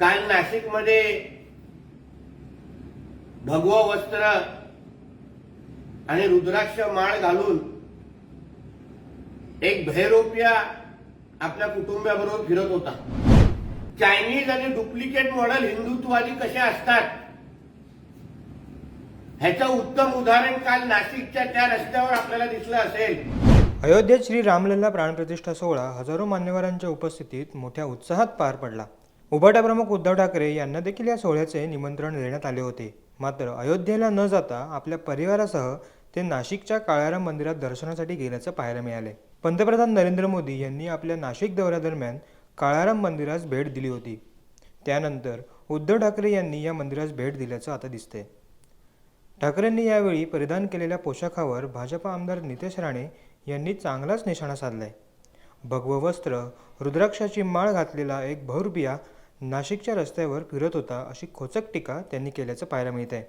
काल नाशिकमध्ये भगव वस्त्र आणि रुद्राक्ष माळ घालून एक भैरोपिया आपल्या कुटुंबाबरोबर फिरत होता. चायनीज आणि डुप्लिकेट मॉडेल हिंदुत्ववादी कसे असतात? ह्याचं उत्तम उदाहरण काल नाशिकच्या त्या रस्त्यावर आपल्याला दिसलं असेल. अयोध्येत श्री रामलल्ला प्राणप्रतिष्ठा सोहळा हजारो मान्यवरांच्या उपस्थितीत मोठ्या उत्साहात पार पडला. उभाटा प्रमुख उद्धव ठाकरे यांना देखील या सोहळ्याचे निमंत्रण देण्यात आले होते. मात्र अयोध्येला न जाता आपल्या परिवारासह ते नाशिकच्या काळाराम मंदिरात दर्शनासाठी गेल्याचं पाहायला मिळाले. पंतप्रधान नरेंद्र मोदी यांनी आपल्या नाशिक दौऱ्यादरम्यान काळाराम मंदिरास भेट दिली होती. त्यानंतर उद्धव ठाकरे यांनी या मंदिरास भेट दिल्याचं आता दिसते ठाकरेंनी यावेळी परिधान केलेल्या पोशाखावर भाजपा आमदार नितेश राणे यांनी चांगलाच निशाणा साधलाय. भगवं वस्त्र रुद्राक्षाची माळ घातलेला एक बहुरुपिया नाशिकच्या रस्त्यावर फिरत होता अशी खोचक टीका त्यांनी केल्याचं पाहायला मिळत आहे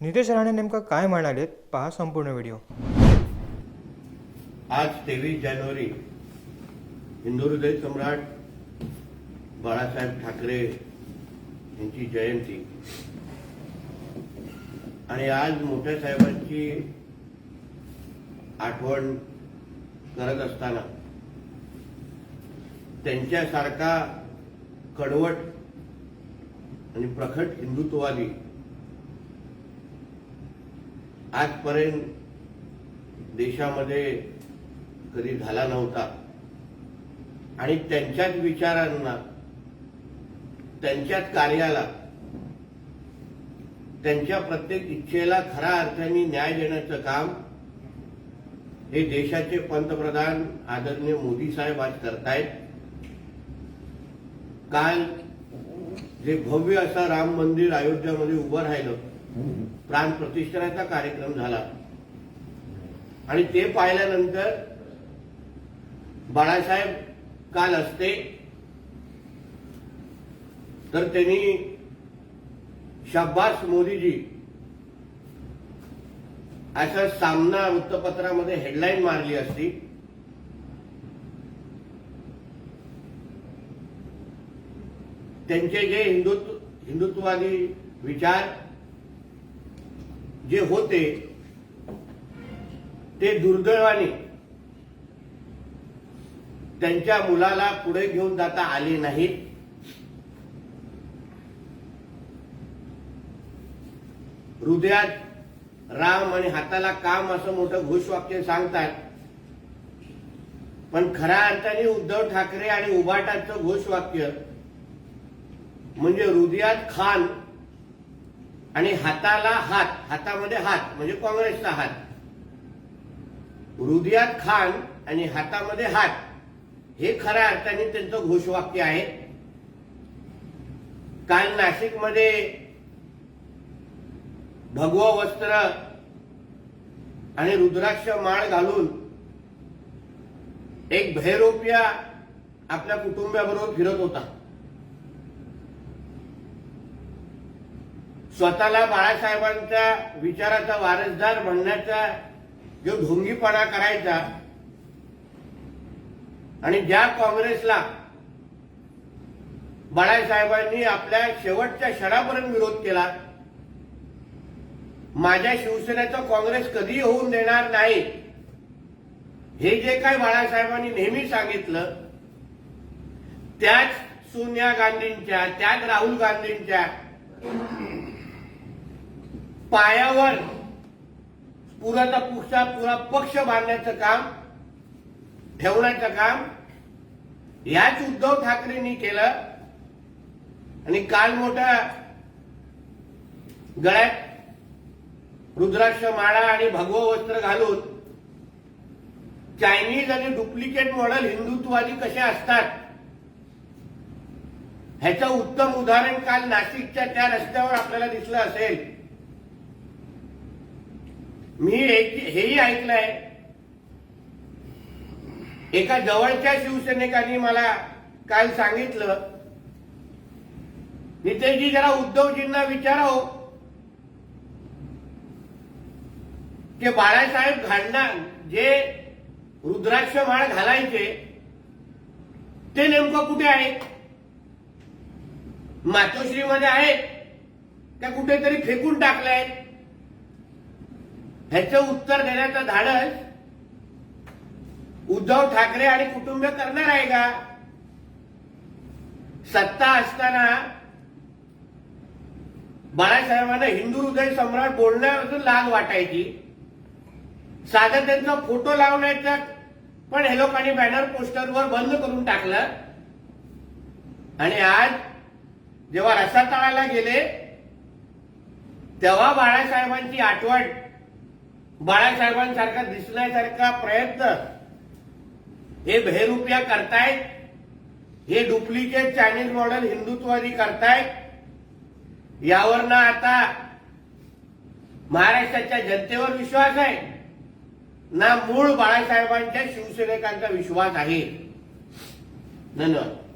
नितेश राणे नेमकं काय म्हणालेत पहा संपूर्ण व्हिडिओ. आज तेवीस जानेवारी हिंदुहृदय सम्राट बाळासाहेब ठाकरे यांची जयंती. आणि आज मोठ्या साहेबांची आठवण करत असताना त्यांच्यासारखा कडवट आणि प्रखट हिंदुत्ववादी आजपर्यंत देशामध्ये कधी झाला नव्हता. आणि त्यांच्याच विचारांना त्यांच्याच कार्याला त्यांच्या प्रत्येक इच्छेला खऱ्या अर्थाने न्याय देण्याचं काम हे देशाचे पंतप्रधान आदरणीय मोदी साहेब आज करतायत. काल जे भव्य असं राम मंदिर अयोध्यामध्ये उभं राहिलं प्राण प्रतिष्ठानाचा कार्यक्रम झाला. आणि ते पाहिल्यानंतर बाळासाहेब काल असते तर त्यांनी शब्बास मोदीजी असा सामना वृत्तपत्रामध्ये हेडलाईन मारली असती. त्यांचे जे हिंदुत्व हिंदुत्ववादी विचार जे होते ते दुर्दैवाने त्यांच्या मुलाला पुढे घेऊन जाता आले नाहीत. हृदयात राम आणि हाताला काम असं मोठं घोषवाक्य सांगतात. पण खऱ्या अर्थाने उद्धव ठाकरे आणि उबाटाचं घोषवाक्य म्हणजे हृदयात खान आणि हाताला हात हातामध्ये हात म्हणजे काँग्रेसचा हात. हृदयात खान आणि हातामध्ये हात हे खऱ्या अर्थाने त्यांचं घोषवाक्य आहे. काल नाशिकमध्ये भगव वस्त्र आणि रुद्राक्ष माळ घालून एक भैरोपिया आपल्या कुटुंबाबरोबर फिरत होता. स्वतःला बाळासाहेबांच्या विचाराचा वारसदार म्हणण्याचा जो ढोंगीपणा करायचा आणि ज्या काँग्रेसला बाळासाहेबांनी आपल्या शेवटच्या क्षणापर्यंत विरोध केला माझ्या शिवसेनेचा काँग्रेस कधी होऊन देणार नाही. हे जे काय बाळासाहेबांनी नेहमी सांगितलं त्याच सोनिया गांधींच्या त्याच राहुल गांधींच्या पायावर पुराचा पुढचा पुरा पक्ष बांधण्याचं काम ठेवण्याचं काम याच उद्धव ठाकरेंनी केलं. आणि काल मोठ्या गळ्यात रुद्राक्ष माळा आणि भगव वस्त्र घालून चायनीज आणि डुप्लिकेट मॉडेल हिंदुत्ववादी कसे असतात? ह्याचं उत्तम उदाहरण काल नाशिकच्या त्या रस्त्यावर आपल्याला दिसलं असेल. मी हेही ऐकलंय. एका जवळच्या शिवसैनिकांनी मला काल सांगितलं नितेशजी जरा उद्धवजींना विचाराव ते बाळासाहेब घालणार जे रुद्राक्ष माळ घालायचे ते नेमकं कुठे आहे मातोश्रीमध्ये आहेत? त्या कुठेतरी फेकून टाकलंय ह्याचं उत्तर देण्याचं धाडस उद्धव ठाकरे आणि कुटुंब करणार आहे का? सत्ता असताना बाळासाहेबांना हिंदू हृदय सम्राट बोलण्यापासून लाग वाटायची. साधं त्यांचा फोटो लावण्याचा पण हे लोकांनी बॅनर पोस्टरवर बंद करून टाकलं. आणि आज जेव्हा रसातळाला गेले तेव्हा बाळासाहेबांची आठवण बाळासाहेबांसारखा दिसण्यासारखा प्रयत्न. हे भेरुपिया करतायत. हे डुप्लिकेट चायनीज मॉडेल हिंदुत्ववादी करतायत. यावर ना आता महाराष्ट्राच्या जनतेवर विश्वास आहे. ना मूळ बाळासाहेबांच्या शिवसैनिकांचा विश्वास आहे. धन्यवाद.